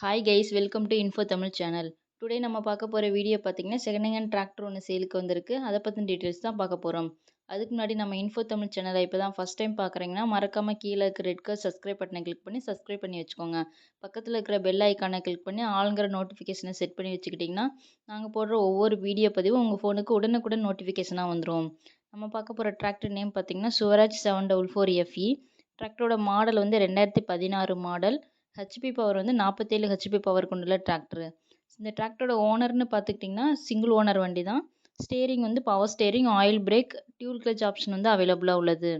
Hi guys welcome to info Tamil channel today நம்ம பார்க்க போகிற வீடியோ பார்த்தீங்கன்னா செகண்ட் ஹேண்ட் டிராக்டர் ஒன்று சேலுக்கு வந்திருக்கு. அதை பற்றின டீட்டெயில்ஸ் தான் பார்க்க போகிறோம் அதுக்கு முன்னாடி நம்ம இன்ஃபோ தமிழ் சேனலை இப்போ தான் ஃபஸ்ட் டைம் பார்க்குறீங்கன்னா மறக்காமல் கீழே இருக்க ரெட் கலர் சப்ஸ்கிரைப் பட்டனை கிளிக் பண்ணி சப்ஸ்கிரைப் பண்ணி வச்சுக்கோங்க. பக்கத்தில் இருக்கிற பெல் ஐக்கானை கிளிக் பண்ணி ஆளுங்கிற நோட்டிஃபிகேஷனை செட் பண்ணி வச்சுக்கிட்டிங்கன்னா நாங்கள் போடுற ஒவ்வொரு வீடியோ பதிவும் உங்கள் ஃபோனுக்கு உடனுக்குடன் நோட்டிஃபிகேஷனாக வந்துடும் நம்ம பார்க்க போகிற டிராக்டர் நேம் பார்த்தீங்கன்னா Swaraj seven double four FE டிராக்டரோட மாடல் வந்து ரெண்டாயிரத்தி பதினாறு மாடல் ஹெச்பி பவர் வந்து நாற்பத்தேழு ஹெச்பி பவர் கொண்டுள்ள டிராக்டரு இந்த டிராக்டரோட ஓனர்னு பார்த்துக்கிட்டிங்கன்னா சிங்கிள் ஓனர் வண்டி தான் ஸ்டேரிங் வந்து power steering oil brake dual clutch option வந்து அவைலபிளாக உள்ளது.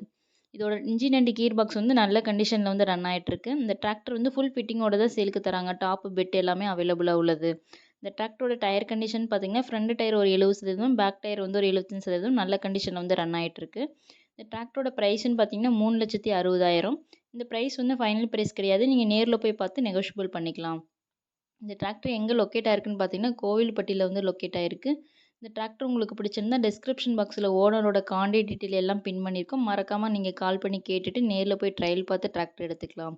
இதோட இன்ஜின் அண்ட் கீர் பாக்ஸ் வந்து நல்ல கண்டிஷனில் வந்து ரன் ஆகிட்டுருக்கு இந்த டிராக்டர் வந்து ஃபுல் ஃபிட்டிங்கோட தான் சேலுக்கு தராங்க. டாப்பு பெட் எல்லாமே அவைலபிளாக உள்ளது. இந்த டிராக்டரோட டயர் கண்டிஷன் பார்த்தீங்கன்னா ஃப்ரண்ட் டயர் ஒரு எழுபது சதவீதம் பேக் டயர் வந்து ஒரு எழுபத்தஞ்சு சதவீதம் நல்ல கண்டிஷனில் வந்து ரன் ஆகிட்டுருக்கு இந்த டிராக்டரோட ப்ரைஸ்ன்னு பார்த்தீங்கன்னா மூணு லட்சத்தி அறுபதாயிரம். இந்த ப்ரைஸ் வந்து ஃபைனல் ப்ரைஸ் கிடையாது. நீங்கள் நேரில் போய் பார்த்து நெகோஷியபிள் பண்ணிக்கலாம். இந்த டிராக்டர் எங்கே லொக்கேட் ஆயிருக்குன்னு பார்த்தீங்கன்னா கோவில்பட்டியில் வந்து லொக்கேட் ஆயிருக்கு. இந்த டிராக்டர் உங்களுக்கு பிடிச்சிருந்தா டிஸ்கிரிப்ஷன் பாக்ஸில் ஓனரோட கான்டாக்ட் டீட்டெயில் எல்லாம் பின் பண்ணியிருக்கோம். மறக்காமல் நீங்கள் கால் பண்ணி கேட்டுட்டு நேரில் போய் ட்ரையல் பார்த்து டிராக்டர் எடுத்துக்கலாம்.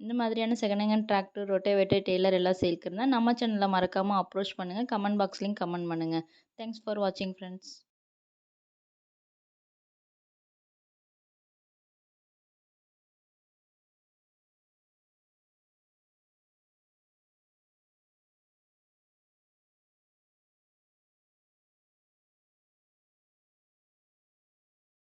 இந்த மாதிரியான second hand tractor rotavator trailer எல்லாம் சேல்க்கு இருந்தால் நம்ம சேனலில் மறக்காமல் அப்ரோச் பண்ணுங்கள் கமெண்ட் பாக்ஸ்லேயும் கமெண்ட் பண்ணுங்கள் தேங்க்ஸ் ஃபார் வாட்சிங் ஃப்ரெண்ட்ஸ்